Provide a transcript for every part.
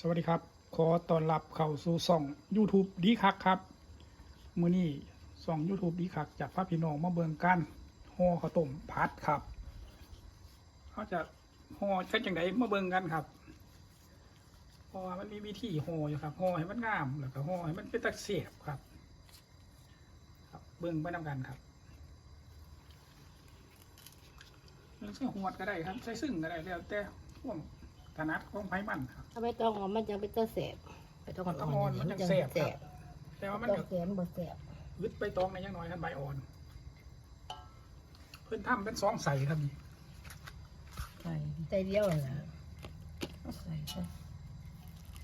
สวัสดีครับ ขอต้อนรับเข้าสู่ช่อง YouTube ดีคักครับมื้อนี้ช่อง YouTube ดีคักจากพาพี่น้องมาเบิ่งกันห่อข้าวต้มผัดครับเขาจะห่อเช่นจังไดมาเบิ่งกันครับเพราะว่ามันมีวิธีห่ออยู่ครับห่อให้มันงามแล้วก็ห่อให้มันเป็นตะเสียบครับ ครับเบิ่งไปนำกันครับใส่หวดก็ได้ครับใส่ซึ่งก็ได้แล้วแต่ความ ถนัดของไผมันครับ ถ้าไม่ต้องเอามันจะเป็นตะแสบไม่ต้องมันต้องอ่อนมันมันจะจะแสแสบบครับ แต่ว่ามันต้องจะแสบบ่แสบวิดไปตองในยังน้อยท่านใบอ่อน เพื่อนทำเป็นสองใสครับนี่ใส่ใจเดียวน่ะใส่ซะ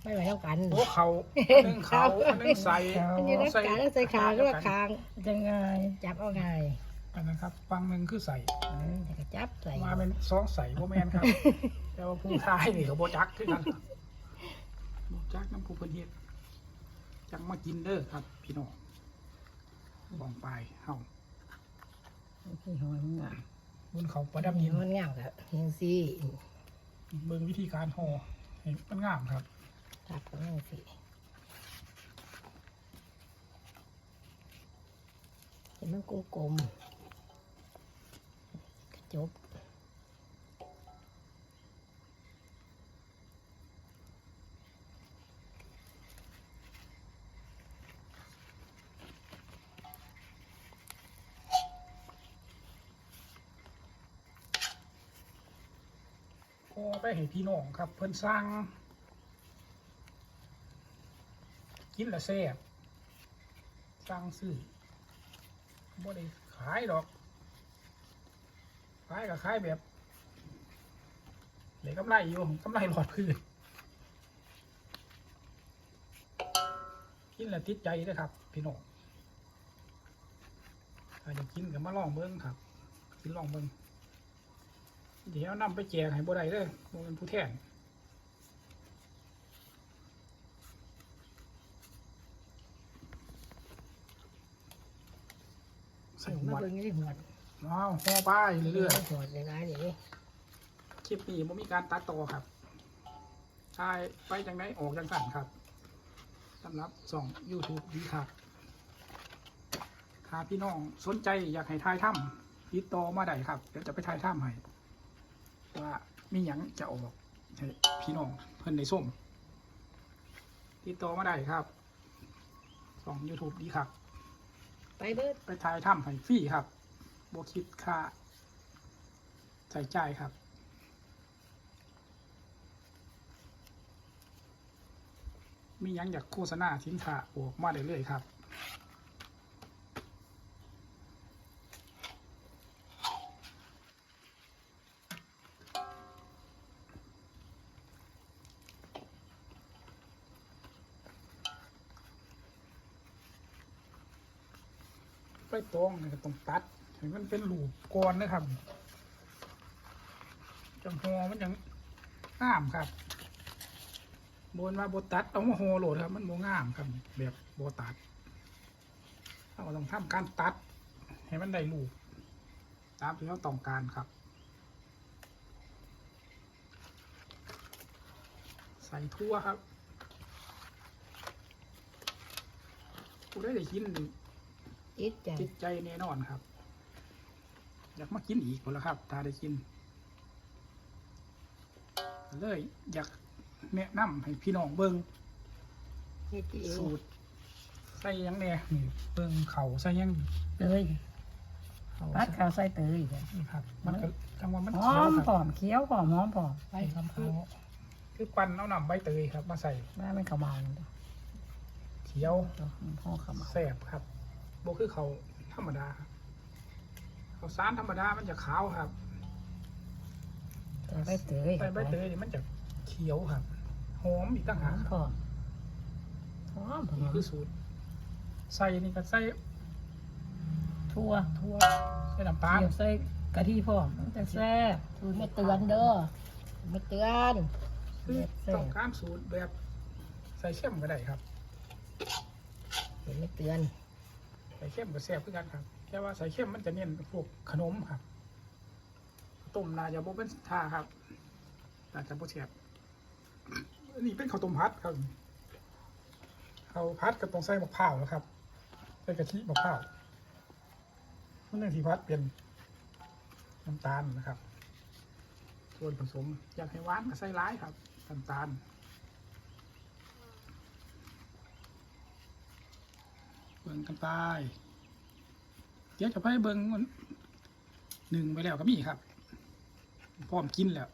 ไม่ไหวต้องกันโอ้เขาอันหนึงเขาอันหนึงใสอันนี้รักษาแล้วใส่ขาก็ว่าคางยังไงจับเอาไงอันนั้นครับฟังหนึ่งคือใสอืมแต่ก็จับใส่มาเป็นสองใสโบแมนครับ แต่ว่าผู้ชายนี่เขาโบจักคือกันครับโบจักน้ำผู้เพิ่นเฮ็ดจังมากินเด้อครับ พี่น้องบองไปเฮาที่หอยมันงามบนเขาประดับนี่ยินมันงามกับเฮงซี่เบิ่งวิธีการห่อให้มันงามครับจับกับเฮงซี่เห็นมันกลมๆกระจบ อไปให้พี่น้องครับ เพิ่นสร้าง กินละแซ่บสร้างซื้อบ่ได้ขายดอกขายก็ขายแบบเหลือกำไรอยู่กำไรหลอดพื้นกินและติดใจนะครับ พี่น้องถ้าจะกินก็มาลองเบิ้งครับ กินลองเบิ้ง เดี๋ยวนำไปแจกให้บ่ได้เด้อบ่เป็นผู้แทนใส่หัมาวเบิ่งนี่หัวดว้าวห่อป้ายเรื่อยหัวดหลายๆเดี๋ยวนี้ๆคลิปนี้บ่มีการตัดต่อครับถ่ายไปจังไดออกจังสั่นครับสำหรับส่อง YouTube ดีครับถ้าพี่น้องสนใจอยากให้ถ่ายถ้ำติดต่อมาได้ครับ เดี๋ยวจะไปถ่ายถ้ำให้ ว่ามีหยังจะออกให้พี่น้องเพิ่นในส้มติดต่อมาได้ครับสอง YouTube ดีครับ ไปเบิดไปถ่ายถ้ำให้ฟรีครับบคิดค่าใช้จ่ายครับ มีหยังอยากโฆษณาสินค้าออกมาได้เลยครับ ไปตองนี่ก็ต้องตัดให้มันเป็นหลูกก่อนนะครับจังหอมันยังงามครับบนมาโบตัดเอามาหอโหลดครับ มันโมงามครับ แบบโบตัดเราต้องทำการตัด ให้มันได้ลูกตามที่เราต้องการครับ ใส่ทั่วครับกูได้ได้กิน จิตใจจิตใจแน่นอนครับ อยากมากินอีกคนละครับ ถ้าได้กิน เลยอยากแนะนำให้พี่น้องเบิงเฮ็ดเองสูตร ใส่หยังแน่นี่เบิงเขาใส่หยังเตยเขารัดข้าวใส่เตยนี่ครับ มันก็จังหวะมันหเขีอยวมคผรับอมเคี้ยวผอมหอมผอมไปคำเขาคือปั้นเอานำใบเตยครับ มาใส่แม่เป็นขาวเมาเขียวพ่อขาวเมาแสบครับโบคือเขาธรรมดาครับเขาวสารธรรมดามันจะขาวครับใส่ใบเตยใส่ใบเตยนี่มันจะเขียวครับหอมอีกต่างหหาอกมครับผอมหอมผอนี่มคือสูตรใส่นี่ก็ใส่ทั่วทั่วใส่น้ำตาลเกี่ยวใส่กะทิผอมมันจะแซ่บสูตรไม่เตือนเด้อไม่เตือนคือต้องการสูตรแบบใส่เข้มก็ได้ครับสูตรไม่เตือนใส่เข้มก็แซ่บคือกันครับ แค่ว่าใส่เข้มมันจะเน้นพวกขนมครับต้มนาจะบ่เป็นท่าครับน่าจะบ่แซ่บนนี้เป็นข้าวต้มพัดครับข้าวพัดก็ต้องใส่มะพร้าวแล้วครับใส่กะทิมะพร้าวมันยังที่พัดเป็นน้ำตาลนะครับ ส่วนผสมอยากให้หวานก็ใส่ร้ายครับน้ำตาล เบิ่งกันไปเดี๋ยวจะไปเบิ่งมันหนึ่งไปแล้วก็มีครับ พร้อมกินแล้ว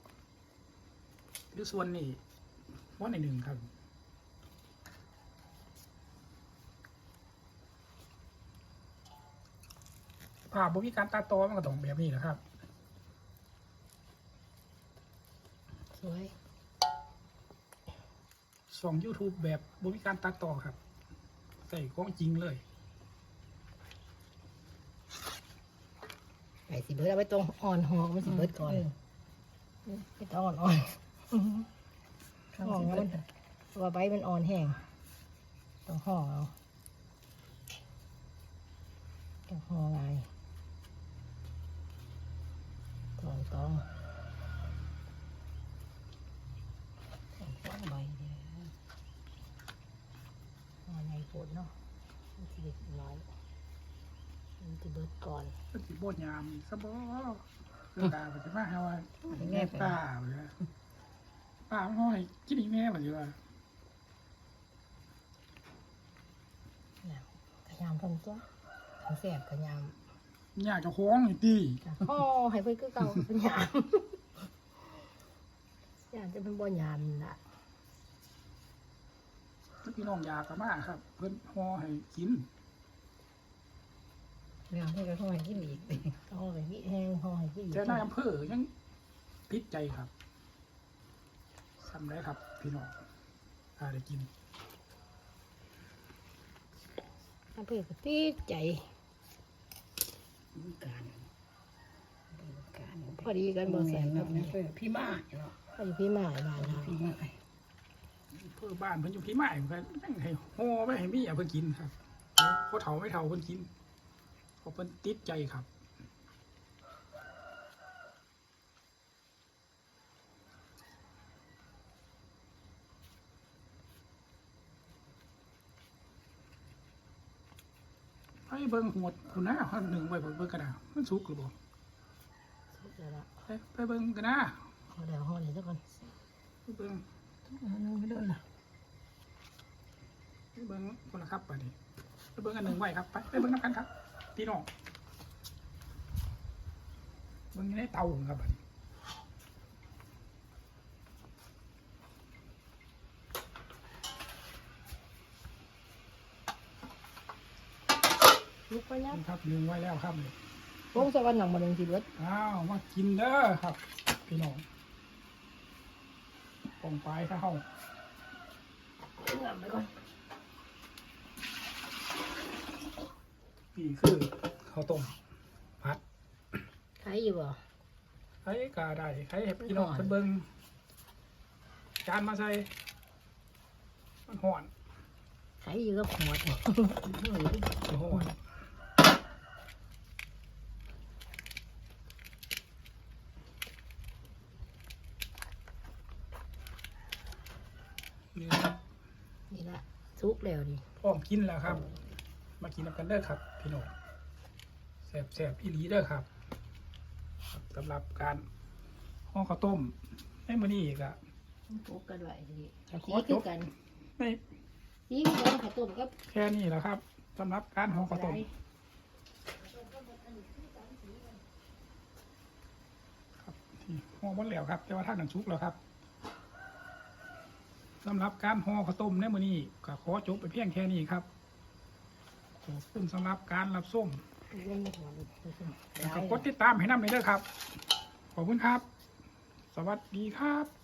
หรือส่วนนี้ว่าในหนึ่งครับผ่าบุมีการตัดต่อมันก็ต้องแบบนี้นะครับ สวยส่อง YouTube แบบบุมีการตัดต่อครับ ใส่ของจริงเลยไอ้สิเบิดเอาไว้ตรงอ่อนหอกมันสิเบิดก่อนไม่ต้องอ่อนอ่อนข้างห้องสิแล้วเบิมัดนเพราะว่าใบมันอ่อนแห้งต้องห่อเอาต้องห่อลายต้องต้องต้องต้องใบเดียวห่อในโพดเนาะมันสิเด็ดร้อยมันจะเบิดก่อนก็สิบดยามสบอเรื่องตาปัจจุบันฮะว่าแม่ตาเลยป้าไม่ห้อยกินอีกแม่ปัจจุบันน่ะกระยำทำตัวทำแสบกระยำอยากจะคล้องอีกตีอ๋อให้เพื่อนคือเก่าเป็นยามยามจะเป็นบ่ยามล่ะ ถ้าพี่น้องอยากก็มาครับ เพิ่นห่อให้กินยามให้กระห้อยกินอีกห่อให้พี่แห้งห่อให้พี่อีกแต่นายอำเภอยังติดใจครับทำได้ครับ พี่น้องถ้าได้กินอำเพื่อก็ติดใจการการพอดีกันบ่ใส่เนาะพอดีเออพี่มากเนาะพอดีพี่หมายมาแล้วพี่มาก เพื่อบ้านเพิ่นอยู่พี่ใหม่เพิ่นยังให้ห่อไว้ให้มีอะเพิ่นกินครับเพราะเฒ่าไม่เฒ่าเพิ่นกินเพราะเพิ่นติดใจครับให้เบิ่งหมดคุณนะเขาหนึ่งไว้เบิ่งเบิ่งกันนะมันสุกหรือบ่สุดแล้วล่ะไปไปเบิ่งกันนะขอเดี๋ยวห่อเลยสักก่อนไปเบิ่ง นึงไม่โดนละไปเบิ่งคนละครับไปดิไปเบิ่งกันหนึ่งไว้ครับไปไปเบิ่งน้ำกันครับพี่น้องเบิ่งในเตาครับบัดนี้ลุกไปแล้วนี่ครับหนึ่งไว้แล้วครับนี่พงสวรรค์หนังมาหนึ่งสิเบิดอ้าวมากินเด้อครับ พี่น้องป องไปถ้าเข้าเงื่อนไปก่อนนี่คือข้าวต้มผัดใครอยู่บ่ใครกาได้ใครเห็บพี่น้องเพิ่นเบิ่งจานมาใส่มันห่อนใครอยู่กับหัวเนี่ยมันห่อ นนี่ครับนี่ละสุกแล้วดิพร้อมกินแล้วครับ มากินน้ำกันเด้อครับ พี่น้องแสบแสบอีหลีเด้อครับครับสำหรับการห่อข้าวต้มในมื้อนี้ก็ปลูกกันไว้ดิจะขสีอจคือบกันในสีคือกันข้าวต้มกับแค่นี้แหละครับสำหรับการห่อข้าวต้มครับที่ห่อหมดแล้วครับ แต่ว่าท่านหนังชุกแล้วครับ สำหรับการห่อข้าวต้มในมื้อนี้ก็ขอจบไปเพียงแค่นี้ครับขอบคุณสำหรับการรับส้มแล้วก็กดติดตามให้นำเลยเด้อครับ ขอบคุณครับ สวัสดีครับ